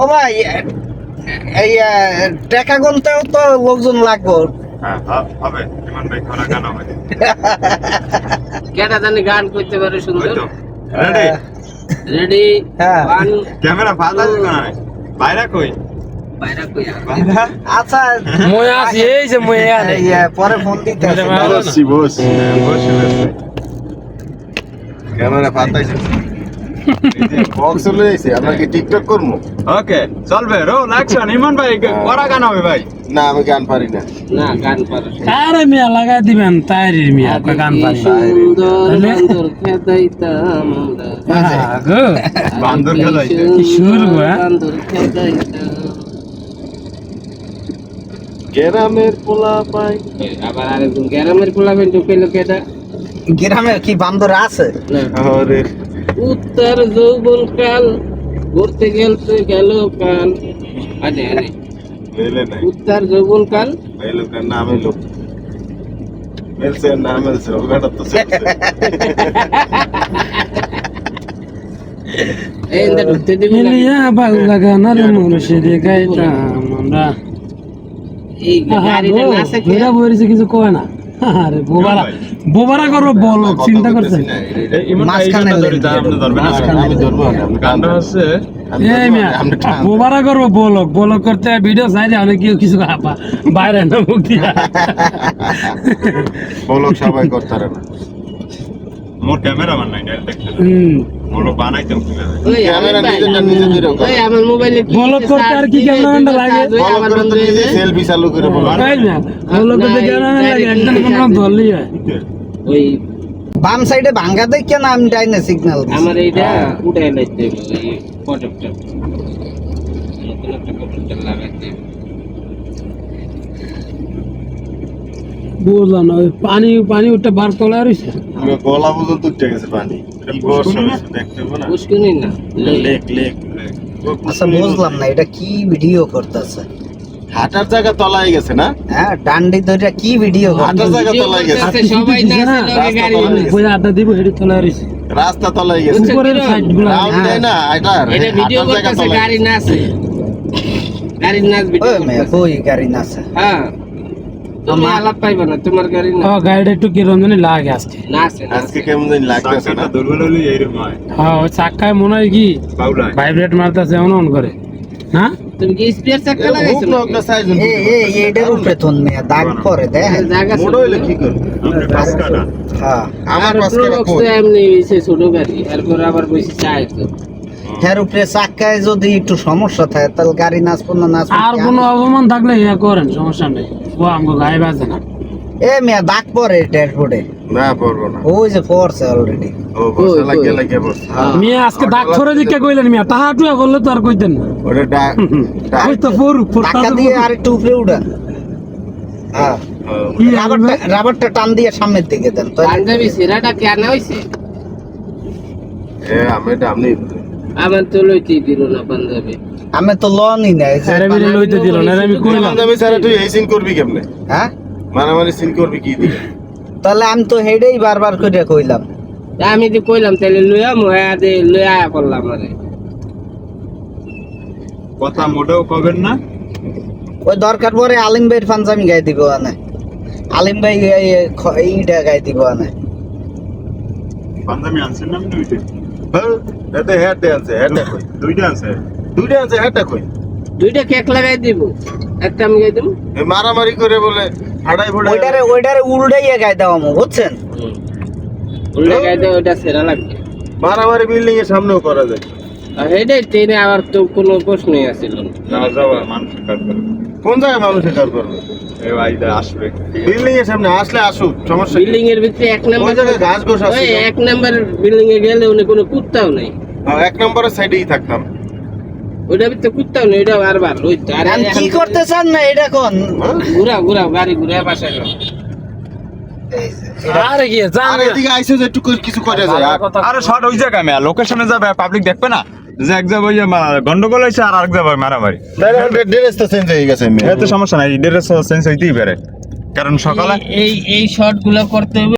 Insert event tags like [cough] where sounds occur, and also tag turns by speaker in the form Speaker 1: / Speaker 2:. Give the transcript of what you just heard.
Speaker 1: ও ভাই এই টাকা গুনতেও তো লোকজন লাগবে।
Speaker 2: হ্যাঁ হবে ইমন ভাই খরা গান হবে
Speaker 3: কেটা জানি গান করতে পারে সুন্দর।
Speaker 2: রেডি?
Speaker 3: রেডি
Speaker 1: হ্যাঁ।
Speaker 3: ওয়ান।
Speaker 2: ক্যামেরা ফাটা দিল না বাইরে কই?
Speaker 1: আচ্ছা।
Speaker 4: মই আছি এই যে মই
Speaker 1: পরে ফোন দিতে হবে।
Speaker 4: বসছি,
Speaker 5: বস
Speaker 2: বসে বসে
Speaker 5: ক্যামেরা বক্স চলে যাইছে আমরা কি টিকটক করব
Speaker 2: ওকে চলবে। রো অ্যাকশন ইমন ভাই করা গান হবে ভাই।
Speaker 5: না আমি গান পারি না।
Speaker 3: না গান পারে।
Speaker 4: আরে মিয়া লাগাই দিবেন। তাইরির মিয়া কই গান পারি?
Speaker 3: বান্দর খেদাইতাম আমরা।
Speaker 4: হ্যাঁ,
Speaker 2: বান্দর খেদাইতে।
Speaker 4: কি সুর গো,
Speaker 3: সুন্দর
Speaker 4: হ্যাঁ?
Speaker 5: গ্রামের পোলা পাই।
Speaker 3: আবার আরেকজন গ্রামের পোলাবেন ঢুকাইলো কেটা
Speaker 1: গ্রামে কি বান্দর আছে?
Speaker 5: আরে।
Speaker 3: উত্তর যৌবন কাল ঘুরতে গেলতে গেল কাল। আনে আনে। উত্তর যৌবন কাল?
Speaker 5: মেলছে না। মেলছে তো
Speaker 4: কিছু কয় না। আরে বোবারা বোবারা করো বল চিন্তা
Speaker 2: করছেন
Speaker 1: মাঝখানে
Speaker 2: আপনি ধরবেন
Speaker 5: আমি ধরবো
Speaker 2: হচ্ছে
Speaker 4: বোবারা করব বলক বলক করতে ভিডিও অনেক কেউ কিছু বাইরে না মুখ দিয়া।
Speaker 5: বলক সবাই করতে পারে না।
Speaker 2: মোর ক্যামেরাম্যান নাই ডাইরেক্ট দেখতে
Speaker 4: হুম।
Speaker 2: বানাইতাম কীভাবে
Speaker 5: ক্যামেরা
Speaker 3: আমার
Speaker 5: নিজে ধরে
Speaker 3: ওই আমার মোবাইলে কি
Speaker 4: বলক করতে আর কি ক্যামেরাম্যানটা লাগে?
Speaker 5: বলক
Speaker 3: আমার
Speaker 5: করে
Speaker 3: বন্ধ
Speaker 5: তো
Speaker 3: হয়ে
Speaker 5: নিজে সেলফি চালু করে বলক
Speaker 4: তাই না বলক করতে কেন লাগে একদম কোনো ধরলি হয়।
Speaker 3: ওই
Speaker 1: বাম সাইডে ভাঙ্গা দেখে না আমি ডাইনে সিগন্যাল
Speaker 3: আমার এইটা উঠে লাইতে ওই প্রোডাক্টটা নতুন একটা কম্পিউটার লাগাইতে
Speaker 4: বুঝলাম না পানি পানি ওটা বার তোলা রয়েছে?
Speaker 5: গলা পর্যন্ত উঠে গেছে পানি। না? লেক। লেক
Speaker 1: আচ্ছা বুঝলাম না এটা কি ভিডিও করতেছে?
Speaker 5: হাঁটার জায়গা তলায় গেছে না?
Speaker 1: হ্যাঁ ডান্ডি ধরে কি ভিডিও
Speaker 5: হাঁটার জায়গা তলায় গেছে।
Speaker 3: সবাই
Speaker 4: না?
Speaker 3: গাড়ি
Speaker 4: আড্ডা দিব হেডি তোলা রয়েছে।
Speaker 5: রাস্তা তলায় গেছে।
Speaker 4: উপরের
Speaker 5: রাউন্ড দেয় না এটা
Speaker 3: এটা ভিডিও করতেছে গাড়ি। নাচে। ভিডিও
Speaker 1: গাড়ি নাচে?
Speaker 3: হ্যাঁ। তুমি আলাপ পাইবা না তোমার গাড়ি না।
Speaker 4: গাড়িটা একটু কিরম জানি লাগে আজকে।
Speaker 3: নাচে
Speaker 5: আজকে কেমন জানি লাগতেছে না।
Speaker 2: দুর্বল হলে এইরকম হয়।
Speaker 4: হ্যাঁ ওই মনে হয় কি? ভাইব্রেট মারতেছে এমন অন করে। না?
Speaker 3: তুমি কি স্পেয়ার চাকা লাগাইছো
Speaker 5: না সাইজ
Speaker 1: এ এ এইটার উপরে থন মেয়ে দাগ পরে দেখ
Speaker 5: মোড় হইলে কি করবে?
Speaker 2: আপনি পাঁচ কাটা।
Speaker 1: হ্যাঁ।
Speaker 5: আমার
Speaker 3: আর
Speaker 5: পাশে
Speaker 3: প্রোডাক্ট এমনি হইছে ছোট গাড়ি এরপর আবার বসে চাই তো।
Speaker 1: এর উপরে চাক্কায় যদি একটু সমস্যা থাকে তাহলে গাড়ি নাচবো না নাচবো
Speaker 4: আর কোনো অপমান থাকলে ইয়া করেন সমস্যা নেই। ও আমাকে গায়ে বাজে না।
Speaker 1: এ মেয়ে দাগ পরে ড্যাশবোর্ডে
Speaker 5: না পারব না।
Speaker 1: ওই যে পড়ছে অলরেডি
Speaker 5: ও
Speaker 4: আজকে দিকে কইলেন মিয়া তাহা টুয়া করলে তো আর কইতেন না।
Speaker 5: ওটা [laughs]
Speaker 4: ওই তো পড়ু
Speaker 1: ধাক্কা দিয়ে আর একটু উপরে উঠা। হ্যাঁ। রাবারটা রাবারটা টান দিয়ে সামনের দিকে দেন তো
Speaker 3: পাঞ্জাবি সেরাটা কেন হইছে?
Speaker 5: এ আমি
Speaker 3: আমার তো লইতেই দিল না পাঞ্জাবি।
Speaker 1: আমি তো লনই নাই
Speaker 4: আরে বিরে লইতে দিল না আমি কইলাম।
Speaker 5: আমি স্যার তুই এই সিন করবি কেমনে?
Speaker 1: হ্যাঁ?
Speaker 5: মারামারি সিন করবি কি দিয়ে?
Speaker 1: তাহলে আমি তো হেডেই বারবার করে কইলাম।
Speaker 3: আমি যে কইলাম তাহলে লইয়া মহা দে লইয়া আয়া করলাম আরে।
Speaker 2: কথা মোটেও কবেন না।
Speaker 1: ওই দরকার পরে আলিম ভাইয়ের পাঞ্জাবি গায়ে দিব না আলিম ভাই এই- এই এইটা গায়ে দিব না
Speaker 2: পাঞ্জাবি আনছেন না
Speaker 5: হ্যাঁ এতে হেড আছে হেড কই?
Speaker 2: দুইটা আছে।
Speaker 5: দুইটা আছে হেডটা কই?
Speaker 3: দুইটা কেক লাগাই দিব। একটা আমি গাই দিব।
Speaker 5: এই মারামারি করে বলে হাড়াই
Speaker 1: ওইটারে ওইটারে উল্টাইয়া বুঝছেন?
Speaker 3: গাই দে ওটা সেরা লাগবে।
Speaker 5: মারামারি বিল্ডিং এর সামনেও করা যায়।
Speaker 3: আর হেডে ট্রেনে আবার তো কোনো প্রশ্নই আসিল না।
Speaker 2: যাওয়া মানুষ কাট করবে
Speaker 5: কোন জায়গায় মানুষের কার করবে?
Speaker 2: আসবে।
Speaker 5: বিল্ডিং এর সামনে আসলে আসুক সমস্যা
Speaker 3: বিল্ডিং এর ভিতরে এক নাম্বার
Speaker 5: জায়গায় ঘাস ঘোষ আছে
Speaker 3: এক নাম্বার বিল্ডিং এ গেলে উনি কোনো কুত্তাও নাই।
Speaker 5: হ্যাঁ, এক নম্বরের সাইডেই থাকতাম।
Speaker 3: ওইটা ভিতরে কুত্তাও নেই ওইটা বারবার ওই আর
Speaker 1: আমি কি করতে চান না এটা কোন?
Speaker 3: ঘুরা ঘুরা গাড়ি ঘুরা বাসায় যাও।
Speaker 4: আরে কি জান
Speaker 5: এদিকে আইসো যে একটু কিছু করে যায়। আর
Speaker 2: শর্ট ওই জায়গায় লোকেশনে যাবে পাবলিক দেখবে না? যে এক জায়গায় ওই গন্ডগোল হয়েছে আর আরেক জায়গায় মারামারি।
Speaker 5: তো চেঞ্জ হয়ে গেছে
Speaker 2: এতে সমস্যা নাই ড্রেস চেঞ্জ হইতেই পারে। কারণ সকালে
Speaker 3: এই এই শর্টগুলো করতে হবে